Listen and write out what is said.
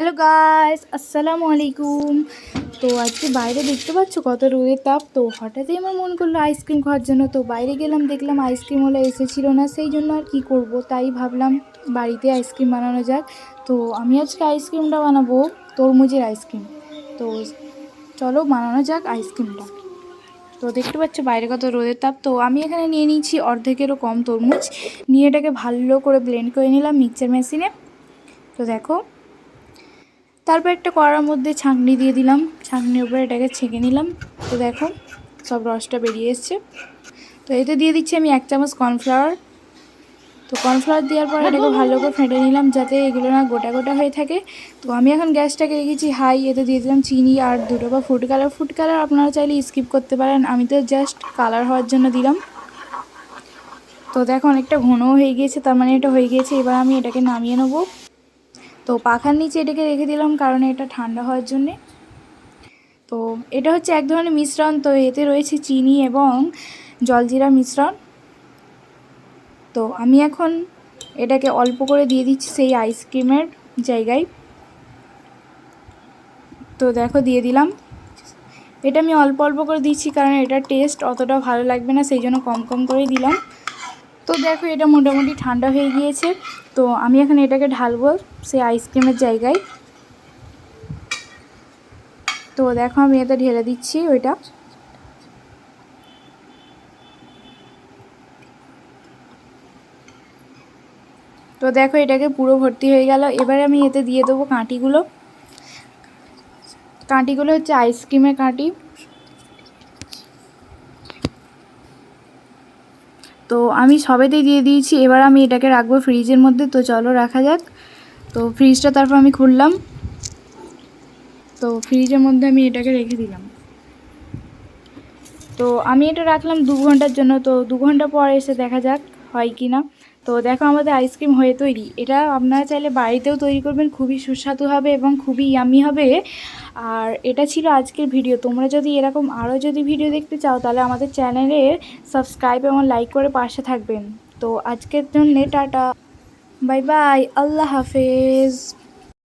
Hello guys আসসালামু আলাইকুম তো আজকে বাইরে দেখতে পাচ্ছ কত রোদের তাপ? তো হঠাৎই আমার মন করল আইসক্রিম খাওয়ার জন্য। তো বাইরে গেলাম, দেখলাম আইসক্রিম ওলা এসেছিল না, সেই জন্য আর কি করব? তাই ভাবলাম বাড়িতে আইসক্রিম বানানো যাক। তো আমি আজকে আইসক্রিমটা বানাবো, তরমুজের আইসক্রিম তো চলো বানানো যাক আইসক্রিমটা তো দেখতে পাচ্ছ বাইরে কত রোদের তাপ। তো আমি এখানে নিয়ে নিয়েছি অর্ধেকেরও কম তরমুজ। নিয়ে এটাকে ভালো করে ব্লেন্ড করে নিলাম মিক্সচার মেশিনে তো দেখো তারপর একটা কড়ার মধ্যে ছাঁকনি দিয়ে দিলাম। ছাঁকনির উপরে এটাকে ছেঁকে নিলাম। তো দেখো, সব রসটা বেরিয়ে এসছে। তো এতে দিয়ে দিচ্ছি আমি এক চামচ কর্নফ্লাওয়ার। তো কর্নফ্লাওয়ার দেওয়ার পর এটাকে ভালো করে ফেটে নিলাম যাতে এগুলো না গোটা গোটা হয়ে থাকে। তো আমি এখন গ্যাসটাকে রেখেছি হাই, এতে দিয়ে দিলাম চিনি আর দুটো বা ফুড কালার। ফুড কালার আপনারা চাইলে স্কিপ করতে পারেন। আমি তো জাস্ট কালার হওয়ার জন্য দিলাম। তো দেখো, অনেকটা ঘনও হয়ে গিয়েছে, তার মানে এটা হয়ে গিয়েছে। এবার আমি এটাকে নামিয়ে নেব। তো পাখার নিচে এটাকে রেখে দিলাম কারণ এটা ঠান্ডা হওয়ার জন্যে। তো এটা হচ্ছে এক ধরনের মিশ্রণ, তো এতে রয়েছে চিনি এবং জলজিরা মিশ্রণ। তো আমি এখন এটাকে অল্প করে দিয়ে দিচ্ছি সেই আইসক্রিমের জায়গায়। তো দেখো দিয়ে দিলাম। এটা আমি অল্প অল্প করে দিচ্ছি কারণ এটার টেস্ট অতটা ভালো লাগবে না, সেই জন্য কম কম করেই দিলাম। তো দেখো, এটা মোটামুটি ঠান্ডা হয়ে গিয়েছে। তো আমি এখন এটাকে ঢালবো সেই আইসক্রিমের জায়গায়। তো দেখো, আমি এটা ঢেলে দিচ্ছি ওইটা। তো দেখো, এটাকে পুরো ভর্তি হয়ে গেল। এবারে আমি এতে দিয়ে দেবো কাঁটিগুলো। কাঁটিগুলো হচ্ছে আইসক্রিমের কাঁটি। তো আমি সবেতেই দিয়ে দিয়েছি। এবার আমি এটাকে রাখব ফ্রিজের মধ্যে। তো চলো রাখা যাক। তো ফ্রিজটা তারপর আমি খুললাম। তো ফ্রিজের মধ্যে আমি এটাকে রেখে দিলাম। তো আমি এটা রাখলাম দু ঘণ্টার জন্য। তো দু ঘণ্টা পর এসে দেখা যাক হয় কি না। তো দেখো আমাদের আইসক্রিম হয়ে তৈরি। এটা আপনারা চাইলে বাড়িতেও তৈরি করবেন। খুবই সুস্বাদু হবে এবং খুবই ইয়ামি হবে। আর এটা ছিল আজকের ভিডিও তোমরা যদি এরকম আরও যদি ভিডিও দেখতে চাও, তাহলে আমাদের চ্যানেলের সাবস্ক্রাইব এবং লাইক করে পাশে থাকবেন। তো আজকের জন্যে টাটা। বাই বাই আল্লাহ হাফেজ।